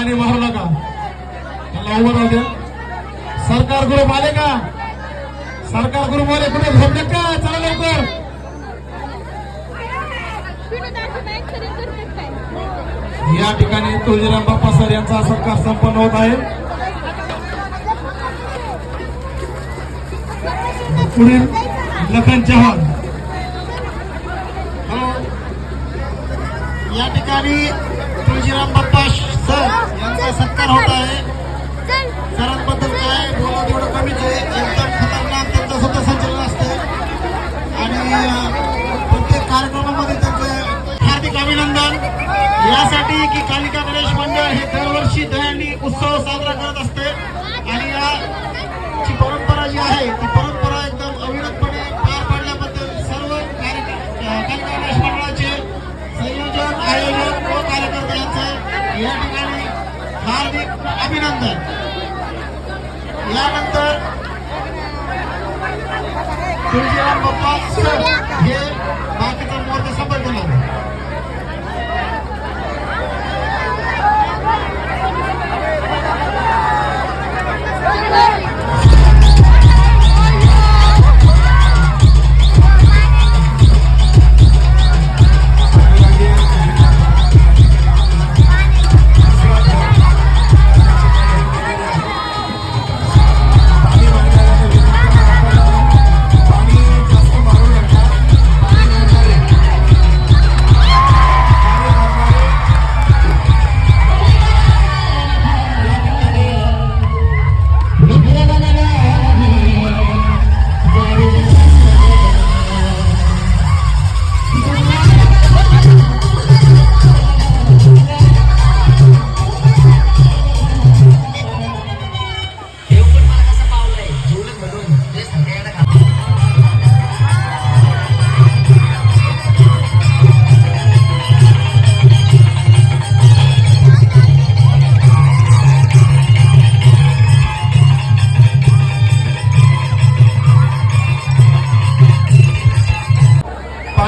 पाणी मारू नका. त्याला उभं राहू द्या. सरकार ग्रुप आले का? सरकार ग्रुप आले कुठे झोपले का? चला लवकर. या ठिकाणी तुळजीराम बाप्पा सर यांचा सत्कार संपन्न होत आहे. पुढील लखन चव्हाण. हो. या ठिकाणी तुळजीराम बाप्पा सर यांचा सत्कार होत आहे. सरांबद्दल काय? बोला तेवढं कमीच आहे एकदम खतरनाक त्यांचं स्वतः संचलन असते. आणि प्रत्येक कार्यक्रमामध्ये त्यांचे हार्दिक अभिनंदन. यासाठी की कालिका गणेश मंडळ हे दरवर्षी दहीहंडी उत्सव साजरा करत असते. आणि या ची परंपरा जी आहे ती अभिनंदन यानंतर तुळशीराम बाप्पा सर हे बाकीचा मोर्चा संपर्क केला पाणी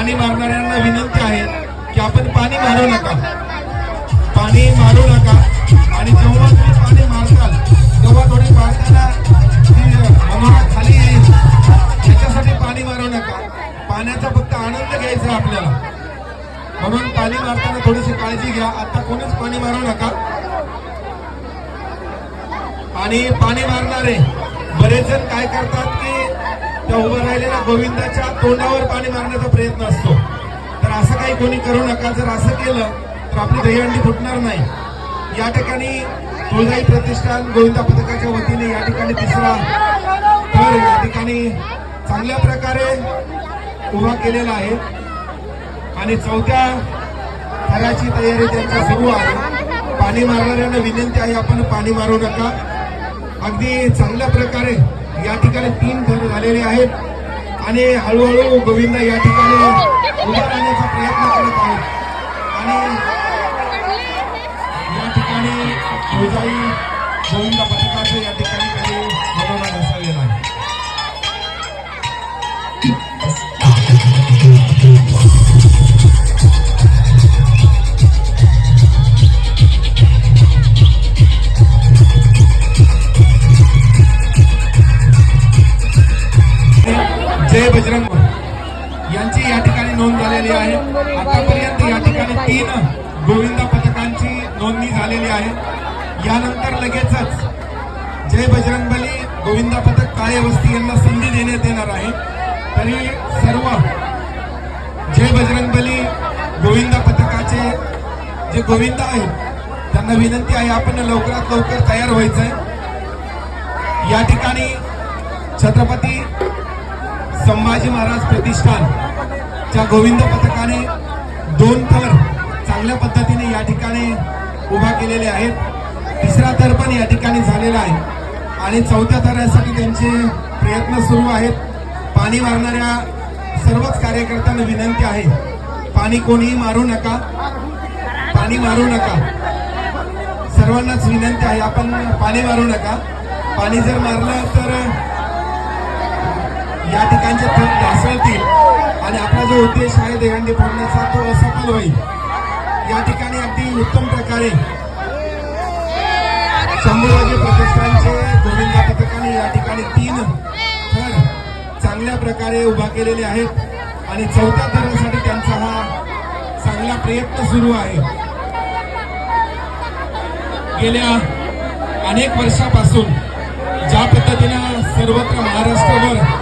पाणी मारणाऱ्यांना विनंती आहे की आपण पाणी मारू नका. पाणी मारू नका. आणि जेव्हा तुम्ही पाणी मारताल तेव्हा थोडी मारताना ती खाली येईल. त्याच्यासाठी पाणी मारू नका. पाण्याचा फक्त आनंद घ्यायचा आहे आपल्याला. म्हणून पाणी मारताना थोडीशी काळजी घ्या. आता कोणीच पाणी मारू नका. आणि पाणी मारणारे बरेच जण काय करतात की त्या उभं राहिलेल्या गोविंदाच्या तोंडावर पाणी मारण्याचा प्रयत्न असतो. तर असं काही कोणी करू नका. जर असं केलं तर आपली दहीहंडी फुटणार नाही. या ठिकाणी तुळजाई प्रतिष्ठान गोविंदा पथकाच्या वतीने या ठिकाणी तिसरा तर या ठिकाणी चांगल्या प्रकारे उभा केलेला आहे. आणि चौथ्या थराची तयारी त्यांच्या सुरू आहे. पाणी मारणाऱ्यांना विनंती आहे आपण पाणी मारू नका. अगदी चांगल्या प्रकारे या ठिकाणी तीन घर झालेले आहेत. आणि हळूहळू गोविंद या ठिकाणी उभा राहण्याचा प्रयत्न करत आहेत. आणि या ठिकाणी तुळजाई गोविंद पथकाचं या ठिकाणी बजरंग यांची या ठिकाणी नोंद झालेली आहे. आतापर्यंत या ठिकाणी तीन गोविंदा पथकांची नोंदणी झालेली आहे. यानंतर लगेचच जय बजरंगबली गोविंदा पथक काळे वस्ती यांना संधी देण्यात येणार आहे. तरी सर्व जय बजरंगबली गोविंदा पथकाचे जे गोविंद आहेत त्यांना विनंती आहे आपण लवकरात लवकर तयार व्हायचंय. या ठिकाणी छत्रपती संभाजी महाराज प्रतिष्ठान च्या गोविंद पथकाने दोन थर चांगल्या पद्धतीने या ठिकाणी उभा केलेले आहेत. तिसरा थर पण या ठिकाणी झालेला आहे. आणि चौथ्या थरासाठी त्यांचे प्रयत्न सुरू आहेत. पाणी मारणाऱ्या सर्वच कार्यकर्त्यांना विनंती आहे. पाणी कोणीही मारू नका. पाणी मारू नका. सर्वांनाच विनंती आहे. आपण पाणी मारू नका. पाणी जर मारलं तर या ठिकाणचे थर ढासळतील आणि आपला जो उद्देश आहे देहांडी फोडण्याचा तो असफल होईल. या ठिकाणी अगदी उत्तम प्रकारे शंभूराजे प्रतिष्ठानचे गोविंदा पथकाने या ठिकाणी तीन थर चांगल्या प्रकारे उभा केलेले आहेत. आणि चौथ्या थरासाठी त्यांचा हा चांगला प्रयत्न सुरू आहे. गेल्या अनेक वर्षापासून ज्या पद्धतीनं सर्वत्र महाराष्ट्रभर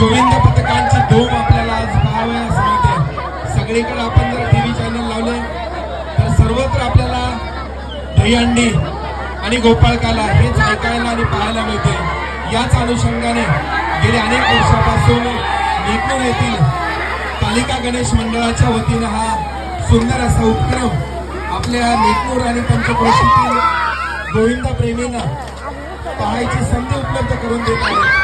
गोविंद पथकांची धूम आपल्याला आज पाहावयास मिळते. सगळीकडे आपण जर टी व्ही चॅनल लावले तर सर्वत्र आपल्याला दहीहंडी आणि गोपाळकाला हेच ऐकायला आणि पाहायला मिळते. याच अनुषंगाने गेले अनेक वर्षापासून नेकनूर येथील पालिका गणेश मंडळाच्या वतीनं हा सुंदर असा उपक्रम आपल्या नेकूर आणि पंचक्रोशीतील गोविंदा प्रेमींना पाहायची संधी उपलब्ध करून देत आहे.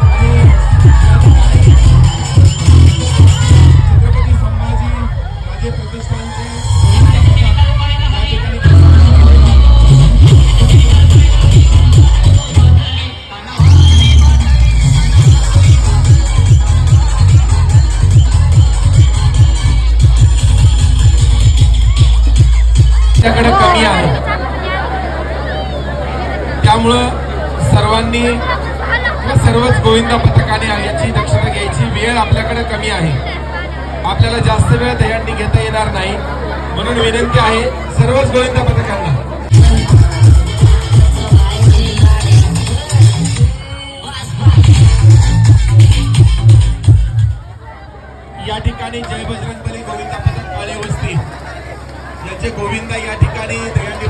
आपल्याला जास्त वेळ दह्यांनी घेता येणार नाही. म्हणून विनंती आहे सर्वच गोविंदा पथकांना. या ठिकाणी जय बजरंगबली गोविंदा पथक काळे वस्ती. याचे गोविंदा या ठिकाणी दह्यांनी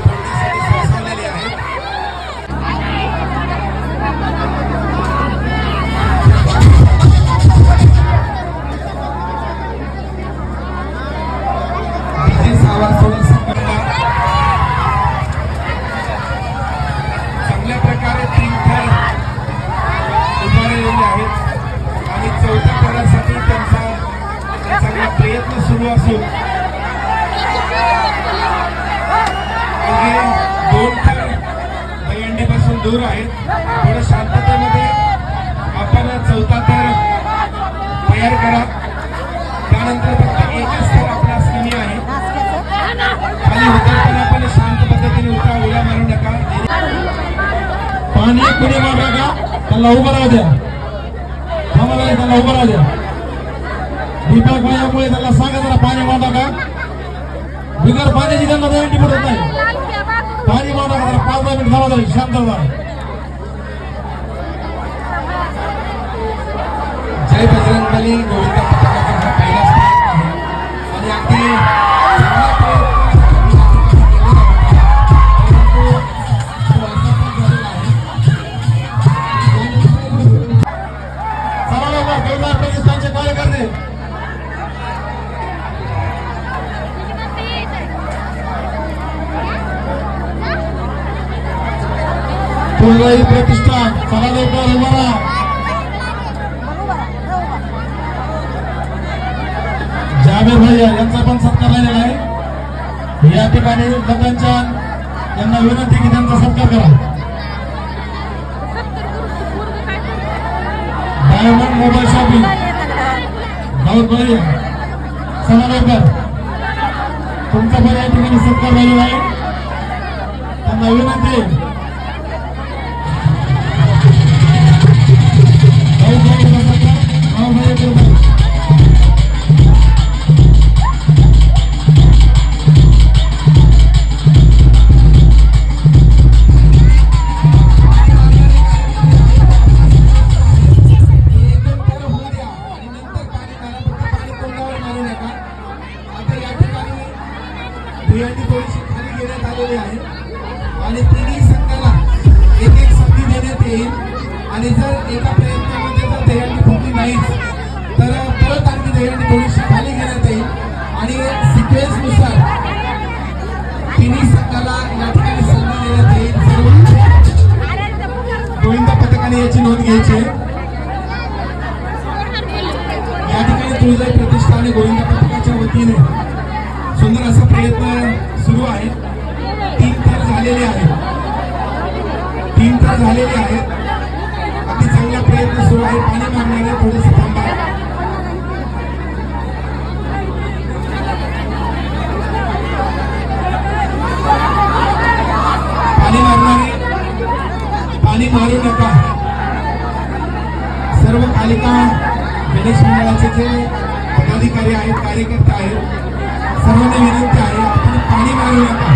पाणी कुणी मागा का त्याला उभं राहू द्या. थांबा जरा, त्याला उभं राहू द्या. दीपक भाईमुळे त्याला सांगा जरा पाणी मांडा का? बिगर पाण्याची त्यांना दहीहंडी पडत नाही. पाणी मांडा का जरा? पाच दहा मिनिट थांबा जरा शांत राहा. जय बजरंगबली गोविंद फुलवाई प्रतिष्ठान चला लवकर उभा राहा. जाबीर भैया यांचा पण सत्कार झालेला आहे. या ठिकाणी लोकांच्या यांना विनंती की त्यांचा सत्कार करा. Diamond mobile shopping. दाऊद भैया चला लवकर. तुमचा पण या ठिकाणी सत्कार झालेला आहे. त्यांना विनंती. तिन्ही संघाला या ठिकाणी संधी देण्यात येईल सर्व पथकाने याची नोंद घ्यायची आहे. या ठिकाणी तुळजाई प्रतिष्ठा आणि गोविंद पथकाच्या वतीने सुंदर असा प्रयत्न सुरू आहे. तीन थर झालेले आहेत. तीन थर झालेले आहेत. अगदी चांगला प्रयत्न सुरू आहे. पाणी मारण्याने थोडेसे मारू नका सर्व पालिका गणेश मंडळाचे जे पदाधिकारी आहेत कार्यकर्ते आहेत सर्वांना विनंती आहे आपण पाणी मारू नका.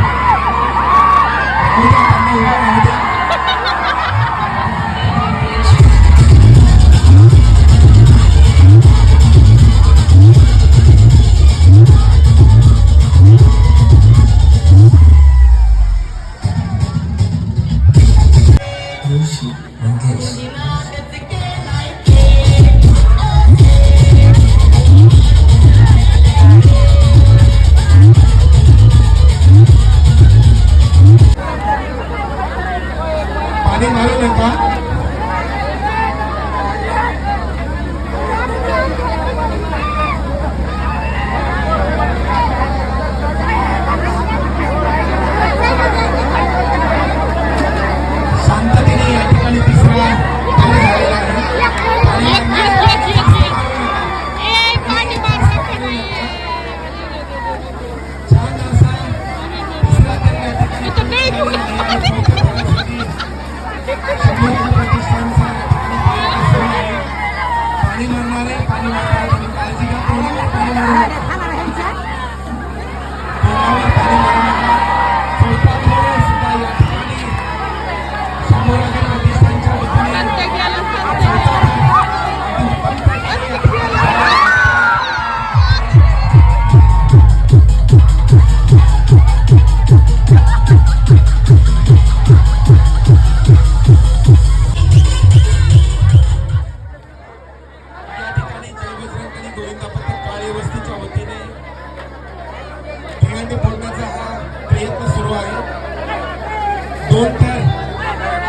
दोन तर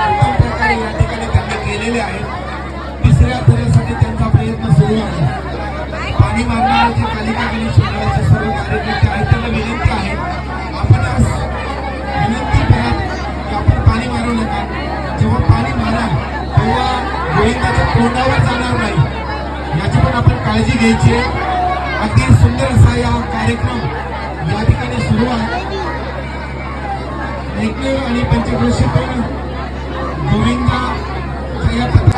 उत्तम प्रकारे या ठिकाणी त्यांनी केलेले आहेत. तिसऱ्या फेऱ्यासाठी त्यांचा प्रयत्न सुरू आहे. पाणी मारणारे जे कालिका गणेश मंडळाचे सर्व कार्यकर्ते आहेत त्यांना विनंती आहे आपण आज विनंती करा की आपण पाणी मारू नका. जेव्हा पाणी मारा तेव्हा गोविंदाच्या तोंडावर जाणार नाही. याची पण आपण काळजी घ्यायची आहे. अगदी सुंदर असा या कार्यक्रम या ठिकाणी सुरू आहे. एकमेव आणि पंचक्रोशीतून गोविंदाच्या या पता